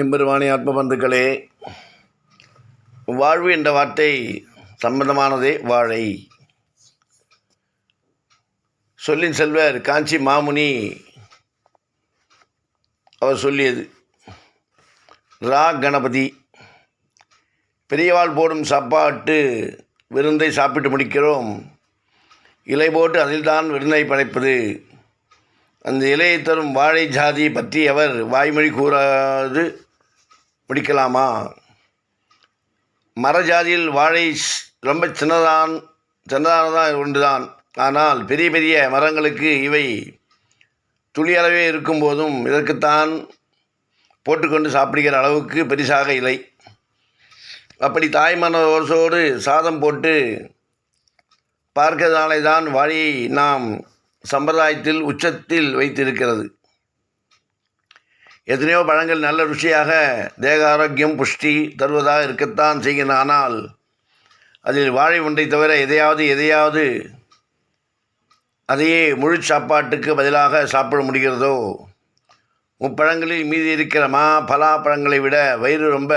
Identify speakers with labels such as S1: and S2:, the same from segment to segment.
S1: எம்பெருவாணி ஆத்மபந்துக்களே வாழ்வு என்ற வார்த்தை சம்பந்தமானதே வாழை. சொல்லின் செல்வர் காஞ்சி மாமுனி அவர் சொல்லியது ரா கணபதி பெரியவாள் போடும் சாப்பாட்டு விருந்தை சாப்பிட்டு முடிக்கிறோம். இலை போட்டு அதில்தான் விருந்தை படைப்பது. அந்த இலையை தரும் வாழை ஜாதி பற்றி அவர் வாய்மொழி கூறாது. முடிக்கலாமா? மர ஜாதியில் வாழை ரொம்ப சின்னதான் சின்னதானதான் ஒன்றுதான். ஆனால் பெரிய பெரிய மரங்களுக்கு இவை துளி அளவே இருக்கும்போதும் இதற்குத்தான் போட்டுக்கொண்டு சாப்பிடுகிற அளவுக்கு பெரிசாக இல்லை. அப்படி தாய்மான மனோசோடு சாதம் போட்டு பார்க்கிறதாலே தான் வாழையை நாம் சம்பிரதாயத்தில் உச்சத்தில் வைத்திருக்கிறது. எத்தனையோ பழங்கள் நல்ல ருசியாக தேக ஆரோக்கியம் புஷ்டி தருவதாக இருக்கத்தான் செய்கின்றன. ஆனால் அதில் வாழை ஒன்றை தவிர எதையாவது எதையாவது அதையே முழு சாப்பாட்டுக்கு பதிலாக சாப்பிட முடிகிறதோ? முப்பழங்களில் மீதி இருக்கிற மா பலாப்பழங்களை விட வயிறு ரொம்ப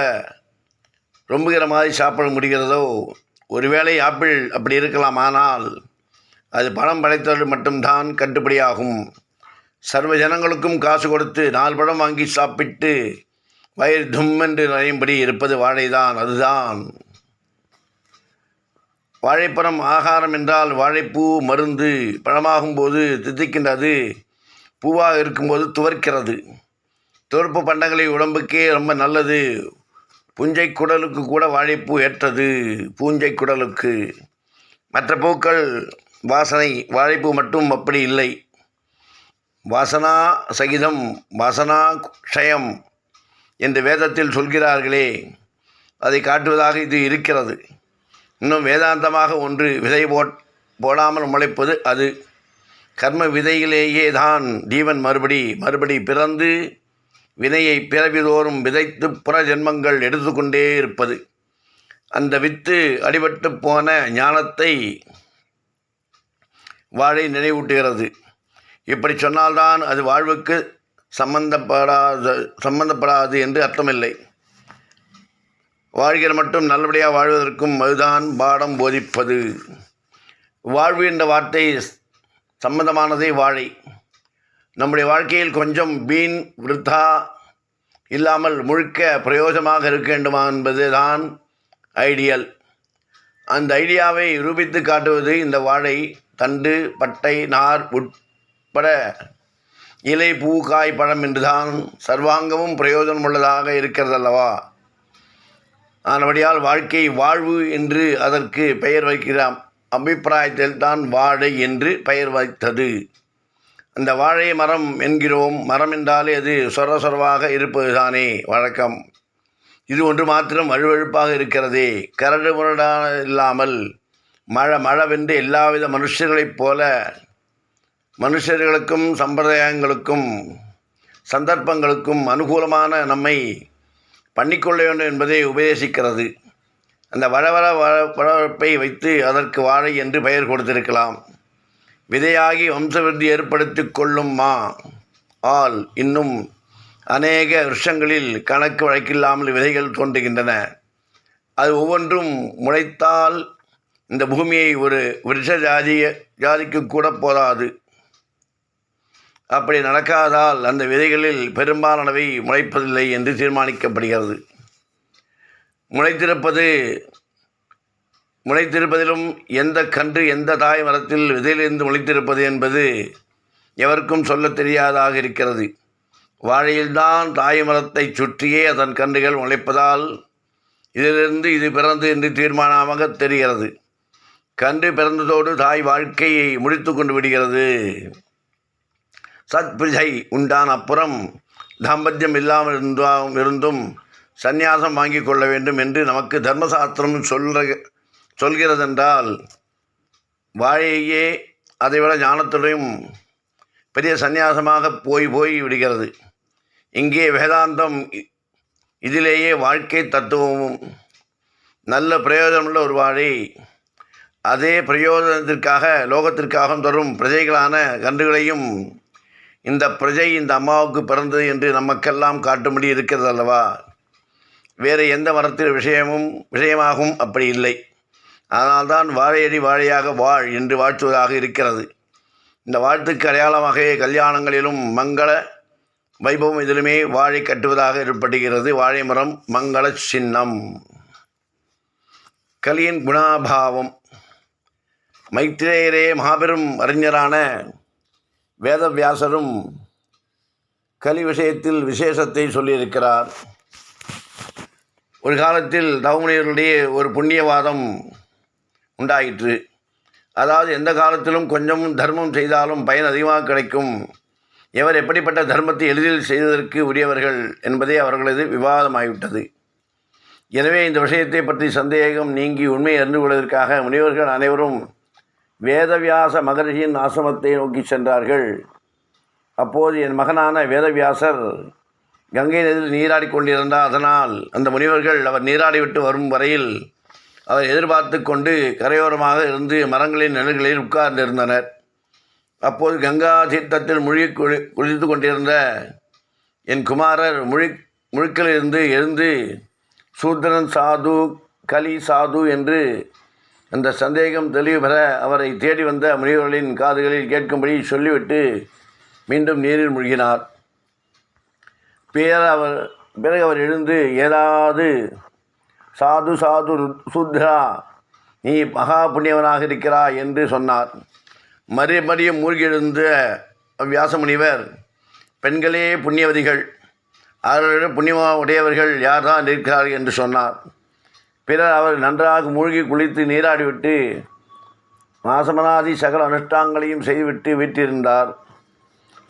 S1: ரொம்புகிற மாதிரி சாப்பிட முடிகிறதோ? ஒருவேளை ஆப்பிள் அப்படி இருக்கலாம். ஆனால் அது பணம் படைத்தவர்கள் மட்டும்தான் கட்டுப்படியாகும். சர்வ ஜனங்களுக்கும் காசு கொடுத்து நாலு பழம் வாங்கி சாப்பிட்டு வயிறு தும் என்று நிறையும்படி இருப்பது வாழைதான் அதுதான். வாழைப்பழம் ஆகாரம் என்றால் வாழைப்பூ மருந்து பழமாகும்போது தித்திக்கின்றது பூவாக இருக்கும்போது துவர்க்கிறது. துவர்ப்பு பண்டங்களை உடம்புக்கே ரொம்ப நல்லது. புஞ்சை குடலுக்கு கூட வாழைப்பூ ஏற்றது பூஞ்சை குடலுக்கு. மற்ற பூக்கள் வாசனை வாழைப்பு மட்டும் அப்படி இல்லை. வாசனா சகிதம் வாசனா க்ஷயம் என்று வேதத்தில் சொல்கிறார்களே அதை காட்டுவதாக இது இருக்கிறது. இன்னும் வேதாந்தமாக ஒன்று விதை போட் போடாமல் முளைப்பது அது. கர்ம விதையிலேயே தான் ஜீவன் மறுபடி மறுபடி பிறந்து வினையை பிறவிதோறும் விதைத்து புற ஜென்மங்கள் எடுத்துக்கொண்டே இருப்பது. அந்த வித்து அடிபட்டு போன ஞானத்தை வாழை நினைவூட்டுகிறது. இப்படி சொன்னால்தான் அது வாழ்வுக்கு சம்பந்தப்படாத சம்பந்தப்படாது என்று அர்த்தமில்லை. வாழ்கிற மட்டும் நல்லபடியாக வாழ்வதற்கும் அதுதான் பாடம் போதிப்பது. வாழ்வு என்ற வார்த்தை சம்பந்தமானதே வாழை. நம்முடைய வாழ்க்கையில் கொஞ்சம் வீண் விருத்தா இல்லாமல் முழுக்க பிரயோஜனமாக இருக்க வேண்டுமா என்பது தான் ஐடியல். அந்த ஐடியாவை ரூபித்து காட்டுவது இந்த வாழை தண்டு பட்டை நார் உட்பட இலை பூ காய் பழம் என்றுதான் சர்வாங்கமும் பிரயோஜனம் உள்ளதாக இருக்கிறதல்லவா? ஆனபடியால் வாழ்க்கை வாழ்வு என்று அதற்கு பெயர் வைக்கிறாம். அபிப்பிராயத்தில் தான் வாழை என்று பெயர் வைத்தது. அந்த வாழை மரம் என்கிறோம். மரம் என்றாலே அது சொர சொரவாக இருப்பதுதானே. வழக்கம். இது ஒன்று மாத்திரம் வழுவழுப்பாக இருக்கிறதே. கரடு முரடான இல்லாமல் மழை மழைவென்று எல்லாவித மனுஷர்களைப் போல மனுஷர்களுக்கும் சம்பிரதாயங்களுக்கும் சந்தர்ப்பங்களுக்கும் அனுகூலமான நம்மை பண்ணிக்கொள்ள வேண்டும் என்பதை உபதேசிக்கிறது. அந்த வளவள வள- வளவளப்பை வைத்து அதற்கு வாழை என்று பெயர் கொடுத்திருக்கலாம். விதையாகி வம்சவிருத்தி ஏற்படுத்திக் கொள்ளும் மா ஆல் இன்னும் அநேக வருஷங்களில் கணக்கு வழக்கில்லாமல் விதைகள் தோன்றுகின்றன. அது ஒவ்வொன்றும் முளைத்தால் இந்த பூமியை ஒரு விருஷ ஜாதிய ஜாதிக்கு கூட போதாது. அப்படி நடக்காதால் அந்த விதைகளில் பெரும்பாலானவை முளைப்பதில்லை என்று தீர்மானிக்கப்படுகிறது. முளைத்திருப்பது முளைத்திருப்பதிலும் எந்த கன்று எந்த தாய் மரத்தில் விதையிலிருந்து முளைத்திருப்பது என்பது எவருக்கும் சொல்ல தெரியாதாக இருக்கிறது. வாழையில்தான் தாய் மரத்தை சுற்றியே அதன் கன்றுகள் முளைப்பதால் இதிலிருந்து இது பிறந்து என்று தீர்மானமாக தெரிகிறது. கன்று பிறந்ததோடு தாய் வாழ்க்கையை முடித்து கொண்டு விடுகிறது. சத்பிரிஜை உண்டான அப்புறம் தாம்பத்தியம் இல்லாமல் இருந்தாலும் இருந்தும் சந்நியாசம் வாங்கி கொள்ள வேண்டும் என்று நமக்கு தர்மசாஸ்திரம் சொல்ற சொல்கிறதென்றால் வாழையே அதைவிட ஞானத்துடையும் பெரிய சந்நியாசமாக போய் போய் விடுகிறது. இங்கே வேதாந்தம் இ- இதிலேயே வாழ்க்கை தத்துவமும் நல்ல பிரயோஜனமுள்ள ஒரு வாழை அதே பிரயோஜனத்திற்காக லோகத்திற்காக தரும் பிரஜைகளான கன்றுகளையும் இந்த பிரஜை இந்த அம்மாவுக்கு பிறந்தது என்று நமக்கெல்லாம் காட்டும்படி இருக்கிறது அல்லவா? வேறு எந்த மரத்தில் விஷயமும் விஷயமாகவும் அப்படி இல்லை. அதனால்தான் வாழையடி வாழையாக வாழ் என்று வாழ்த்துவதாக இருக்கிறது. இந்த வாழ்த்துக்கு அடையாளமாக கல்யாணங்களிலும் மங்கள வைபவம் இதிலுமே வாழை கட்டுவதாக ஏற்படுகிறது. வாழை மரம் மங்கள சின்னம். கலியின் குணாபாவம். மைத்திரேயரே மாபெரும் அறிஞரான வேதவியாசரும் கலி விஷயத்தில் விசேஷத்தை சொல்லியிருக்கிறார். ஒரு காலத்தில் தவமுனியருடைய ஒரு புண்ணியவாதம் உண்டாயிற்று. அதாவது எந்த காலத்திலும் கொஞ்சம் தர்மம் செய்தாலும் பயன் அதிகமாக கிடைக்கும். எவர் எப்படிப்பட்ட தர்மத்தை எளிதில் செய்வதற்கு உரியவர்கள் என்பதே அவர்களது விவாதமாகிவிட்டது. எனவே இந்த விஷயத்தை பற்றி சந்தேகம் நீங்கி உண்மையை அறிந்து கொள்வதற்காக முனிவர்கள் அனைவரும் வேதவியாச மகரிஷியின் ஆசிரமத்தை நோக்கி சென்றார்கள். அப்போது என் மகனான வேதவியாசர் கங்கை நதியில் நீராடி கொண்டிருந்தார். அதனால் அந்த முனிவர்கள் அவர் நீராடிவிட்டு வரும் வரையில் அவர் எதிர்பார்த்து கொண்டு கரையோரமாக இருந்து மரங்களின் நிழல்களில் உட்கார்ந்திருந்தனர். அப்போது கங்கா தீர்த்தத்தில் முழுகி குளி குளித்து கொண்டிருந்த என் குமாரர் முழி முழுக்கிலிருந்து எழுந்து சூத்திரன் சாது கலி சாது என்று அந்த சந்தேகம் தெளிவு பெற அவரை தேடி வந்த முனிவர்களின் காதுகளில் கேட்கும்படி சொல்லிவிட்டு மீண்டும் நீரில் மூழ்கினார். பேர் அவர் பிறகு அவர் எழுந்து ஏதாவது சாது சாது ரு- சூத்ரா நீ மகா புண்ணியவனாக இருக்கிறாய் என்று சொன்னார். மறுபடியும் மூழ்கியிருந்த வியாசமுனிவர் பெண்களே புண்ணியவதிகள் அவர்களிடம் புண்ணியமா உடையவர்கள் யார்தான் இருக்கிறார்கள் என்று சொன்னார். பிறர் அவர் நன்றாக மூழ்கி குளித்து நீராடிவிட்டு மாசமனாதி சகல அனுஷ்டாங்களையும் செய்துவிட்டு வீட்டிருந்தார்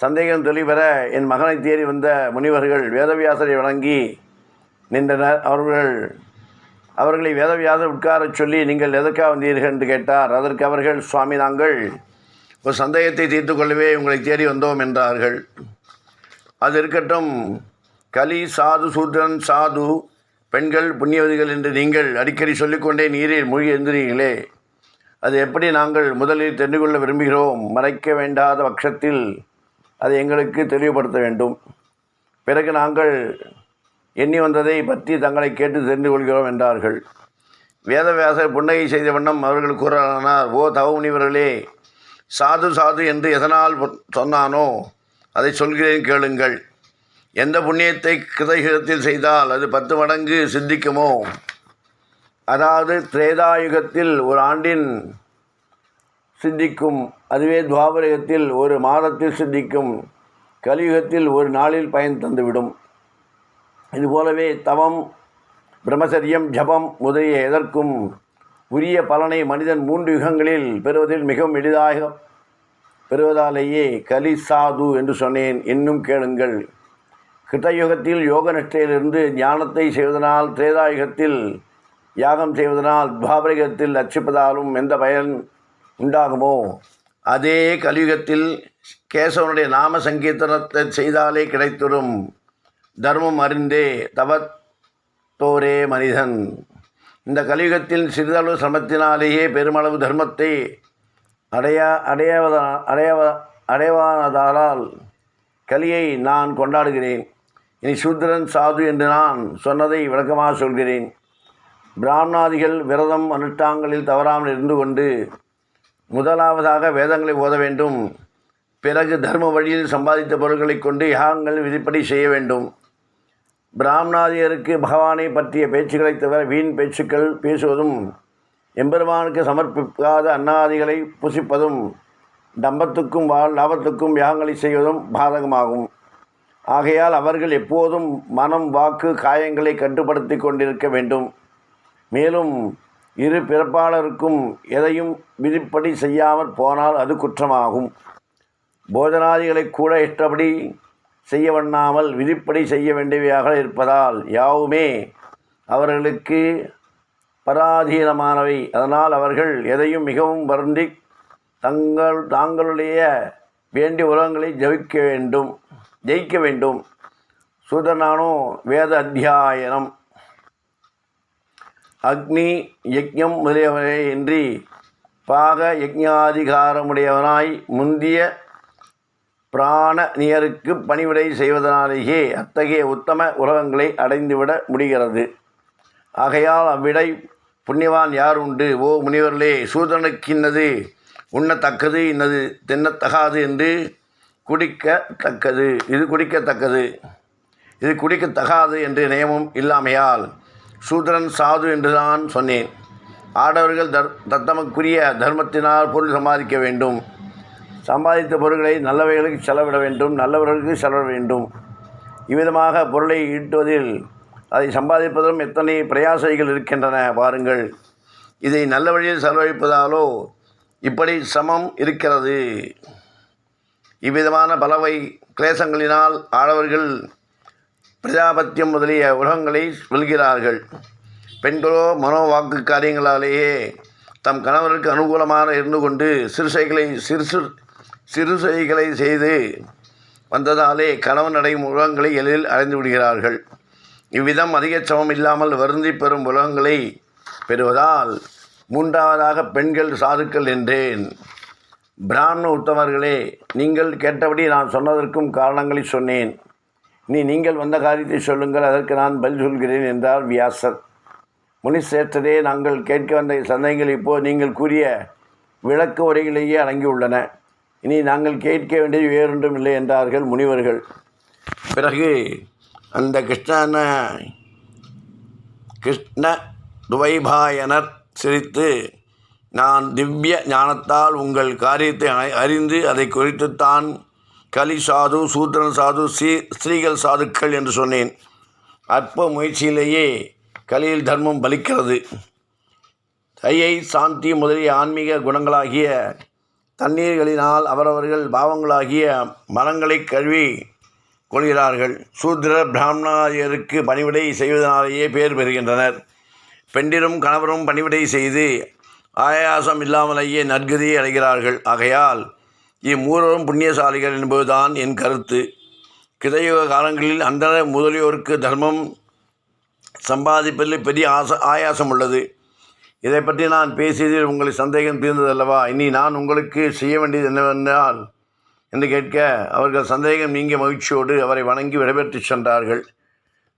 S1: சந்தேகம் தெளிவர என் மகனை தேடி வந்த முனிவர்கள் வேதவியாசரை வணங்கி நின்றனர். அவர்கள் அவர்களை வேதவியாசர் உட்காரச் சொல்லி நீங்கள் எதற்காக வந்தீர்கள்? என்று கேட்டார். அதற்கு அவர்கள் சுவாமி நாங்கள் ஒரு சந்தேகத்தை தீர்த்து கொள்ளவே உங்களை தேடி வந்தோம் என்றார்கள். அது இருக்கட்டும் கலி சாது சூத்திரன் சாது பெண்கள் புண்ணியவதிகள் என்று நீங்கள் அடிக்கடி சொல்லிக்கொண்டே நீரில் மூழ்கி எழுந்திரீங்களே அது எப்படி நாங்கள் முதலில் தெரிந்து கொள்ள விரும்புகிறோம்? மறைக்க வேண்டாத பட்சத்தில் அதை எங்களுக்கு தெளிவுபடுத்த வேண்டும். பிறகு நாங்கள் எண்ணி வந்ததை பற்றி தங்களை கேட்டு தெரிந்து கொள்கிறோம் என்றார்கள். வேதவியாசர் புன்னகை செய்த வண்ணம் அவர்கள் கூறலானார் ஓ தவமுனிவர்களே சாது சாது என்று எதனால் சொன்னானோ அதை சொல்கிறேன் கேளுங்கள். எந்த புண்ணியத்தை கிருதயுகத்தில் செய்தால் அது பத்து மடங்கு சிந்திக்குமோ? அதாவது திரேதாயுகத்தில் ஒரு ஆண்டின் சித்திக்கும் அதுவே துவாபரயுகத்தில் ஒரு மாதத்தில் சிந்திக்கும் கலியுகத்தில் ஒரு நாளில் பயன் தந்துவிடும். இதுபோலவே தவம் பிரம்மச்சரியம் ஜபம் முதலிய எதற்கும் உரிய பலனை மனிதன் மூன்று யுகங்களில் பெறுவதில் மிகவும் எளிதாக பெறுவதாலேயே கலி சாது என்று சொன்னேன். இன்னும் கேளுங்கள். கிருத்தயுகத்தில் யோக நிஷ்டையிலிருந்து ஞானத்தை செய்வதனால் திரேதாயுகத்தில் யாகம் செய்வதனால் துவாபரிகத்தில் லட்சிப்பதாலும் எந்த பயன் உண்டாகுமோ? அதே கலியுகத்தில் கேசவனுடைய நாம சங்கீர்த்தனத்தை செய்தாலே கிடைத்திடும் தர்மம் அறிந்தே தவத்தோரே மனிதன். இந்த கலியுகத்தில் சிறிதளவு சிரமத்தினாலேயே பெருமளவு தர்மத்தை அடையா அடையவதா அடையவ அடைவானதாலால் கலியை நான் கொண்டாடுகிறேன். இனி சூத்திரன் சாது என்று நான் சொன்னதை விளக்கமாக சொல்கிறேன். பிராமணாதிகள் விரதம் அனுஷ்டாங்களில் தவறாமல் இருந்து கொண்டு முதலாவதாக வேதங்களை ஓத வேண்டும். பிறகு தர்ம வழியில் சம்பாதித்த பொருட்களை கொண்டு யாகங்கள் விதிப்படி செய்ய வேண்டும். பிராமணாதியருக்கு பகவானை பற்றிய பேச்சுக்களை தவிர வீண் பேச்சுக்கள் பேசுவதும் எம்பெருமானுக்கு சமர்ப்பிக்காத அன்னாதிகளை புசிப்பதும் டம்பத்துக்கும் வாழ் லாபத்துக்கும் யாகங்களை செய்வதும் பாதகமாகும். ஆகையால் அவர்கள் எப்போதும் மனம் வாக்கு காயங்களை கட்டுப்படுத்தி கொண்டிருக்க வேண்டும். மேலும் இரு பிறப்பாளருக்கும் எதையும் விதிப்படி செய்யாமற் போனால் அது குற்றமாகும். போஜனாதிகளை கூட இஷ்டப்படி செய்ய வண்ணாமல் விதிப்படி செய்ய வேண்டியவையாக இருப்பதால் யாவுமே அவர்களுக்கு பராதீனமானவை. அதனால் அவர்கள் எதையும் மிகவும் வருந்தி தங்கள் தாங்களுடைய வேண்டிய உலகங்களை ஜபிக்க வேண்டும். ஜெயிக்க வேண்டும். சூதனானோ வேத அத்தியாயனம். அக்னி யக்ஞம் முதலியவனே இன்றி பாக யஜ்ஞாதிகாரமுடையவனாய் முந்திய பிராணனியருக்கு பணிவிடை செய்வதனாலேயே அத்தகைய உத்தம உலகங்களை அடைந்துவிட முடிகிறது. ஆகையால் அவ்விடை புண்ணியவான் யார் உண்டு ஓ முனிவர்களே சூதனுக்கு இன்னது உண்ணத்தக்கது இன்னது தின்னத்தகாது என்று குடிக்கத்தக்கது. இது குடிக்கத்தக்கது. இது குடிக்கத்தகாது என்று நியமம் இல்லாமையால் சூத்திரன் சாது என்று தான் சொன்னேன். ஆடவர்கள் தர் தத்தமக்குரிய தர்மத்தினால் பொருள் சம்பாதிக்க வேண்டும். சம்பாதித்த பொருட்களை நல்லவைகளுக்கு செலவிட வேண்டும் நல்லவர்களுக்கு செலவிட வேண்டும். இவ்விதமாக பொருளை ஈட்டுவதில் அதை சம்பாதிப்பதிலும் எத்தனை பிரயாசைகள் இருக்கின்றன பாருங்கள். இதை நல்ல வழியில் செலவழிப்பதாலோ இப்படி சமம் இருக்கிறது. இவ்விதமான பலவை கிளேசங்களினால் ஆடவர்கள் பிரஜாபத்தியம் முதலிய உலகங்களை வெல்கிறார்கள் பெண்களோ மனோவாக்கு காரியங்களாலேயே தம் கணவருக்கு அனுகூலமாக இருந்து கொண்டு சிறுசைகளை சிறுசு சிறுசைகளை செய்து வந்ததாலே கணவன் அடையும் உலகங்களை எளிதில் அடைந்து விடுகிறார்கள். இவ்விதம் அதிக சமம் இல்லாமல் வருந்தி பெறும் உலகங்களை பெறுவதால் மூன்றாவதாக பெண்கள் சாதுக்கள் என்றேன். பிராமண உத்தமர்களே நீங்கள் கேட்டபடி நான் சொன்னதற்கும் காரணங்களை சொன்னேன். நீ நீங்கள் வந்த காரியத்தை சொல்லுங்கள் அதற்கு நான் பதில் சொல்கிறேன் என்றார் வியாசர். முனிசேற்றரே நாங்கள் கேட்க வந்த சந்தேகங்கள் இப்போது நீங்கள் கூறிய விளக்க உரையிலேயே அடங்கியுள்ளன. இனி நாங்கள் கேட்க வேண்டியது வேறொன்றும் இல்லை என்றார்கள் முனிவர்கள். பிறகு அந்த கிருஷ்ணன கிருஷ்ண துவைபாயனர் சிரித்து நான் திவ்ய ஞானத்தால் உங்கள் காரியத்தை அறிந்து அதை குறித்துத்தான் கலி சாது சூத்திரன் சாது ஸ்ரீ ஸ்ரீகள் சாதுக்கள் என்று சொன்னேன். அற்ப முயற்சியிலேயே கலியில் தர்மம் பலிக்கிறது. தையை சாந்தி முதலிய ஆன்மீக குணங்களாகிய தண்ணீர்களினால் அவரவர்கள் பாவங்களாகிய மரங்களை கழுவி கொள்கிறார்கள். சூத்திர பிராமணாரியருக்கு பணிவிடை செய்வதனாலேயே பேர் பெறுகின்றனர். பெண்டிரும் கணவரும் பணிவிடை செய்து ஆயாசம் இல்லாமலேயே நற்கதியை அடைகிறார்கள். ஆகையால் இம்மூரரும் புண்ணியசாலிகள் என்பதுதான் என் கருத்து. கிதயுக காலங்களில் அந்த முதலியோருக்கு தர்மம் சம்பாதிப்பதில் பெரிய ஆச ஆயாசம் உள்ளது. இதை பற்றி நான் பேசியதில் உங்களை சந்தேகம் தீர்ந்ததல்லவா? இனி நான் உங்களுக்கு செய்ய வேண்டியது என்னவென்றால் என்று கேட்க அவர்கள் சந்தேகம் நீங்கிய மகிழ்ச்சியோடு அவரை வணங்கி விடைபெற்று சென்றார்கள்.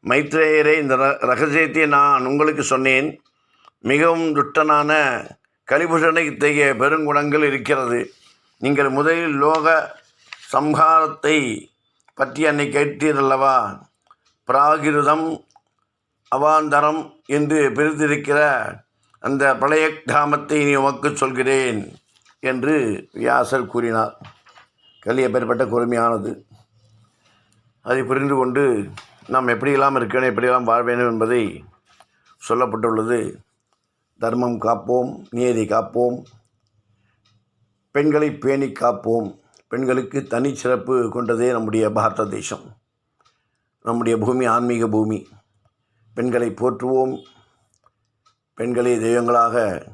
S1: மைத்ரேயரே இந்த ர- ரகசியத்தை நான் உங்களுக்கு சொன்னேன். மிகவும் துட்டனான கலிபுஷனை இத்தகைய பெருங்குணங்கள் இருக்கிறது. நீங்கள் முதலில் லோக சம்ஹாரத்தை பற்றி அன்னை கேட்டீரல்லவா? பிராகிருதம் அவாந்தரம் என்று பிரித்திருக்கிற அந்த பழைய கிராமத்தை நீ உமக்கு சொல்கிறேன் என்று வியாசர் கூறினார். கலி எப்பேற்பட்ட கொடுமையானது அதை புரிந்து கொண்டு நாம் எப்படியெல்லாம் இருக்கணும் எப்படியெல்லாம் வாழ வேண்டும் என்பதை சொல்லப்பட்டுள்ளது. தர்மம் காப்போம் நீதி காப்போம் பெண்களை பேணி காப்போம். பெண்களுக்கு தனி சிறப்பு கொண்டதே நம்முடைய பாரத தேசம். நம்முடைய பூமி ஆன்மீக பூமி. பெண்களை போற்றுவோம். பெண்களை தெய்வங்களாக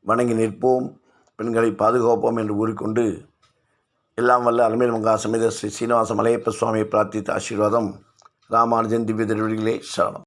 S1: வணங்கி நிற்போம். பெண்களை பாதுகாப்போம் என்று கூறிக்கொண்டு எல்லாம் வல்ல அலமேல் மங்கா சமேத ஸ்ரீ சீனிவாச மலையப்ப சுவாமியை பிரார்த்தித்த ஆசீர்வாதம் ராமானுஜன் திவ்ய திருவடிகளே சரணம்.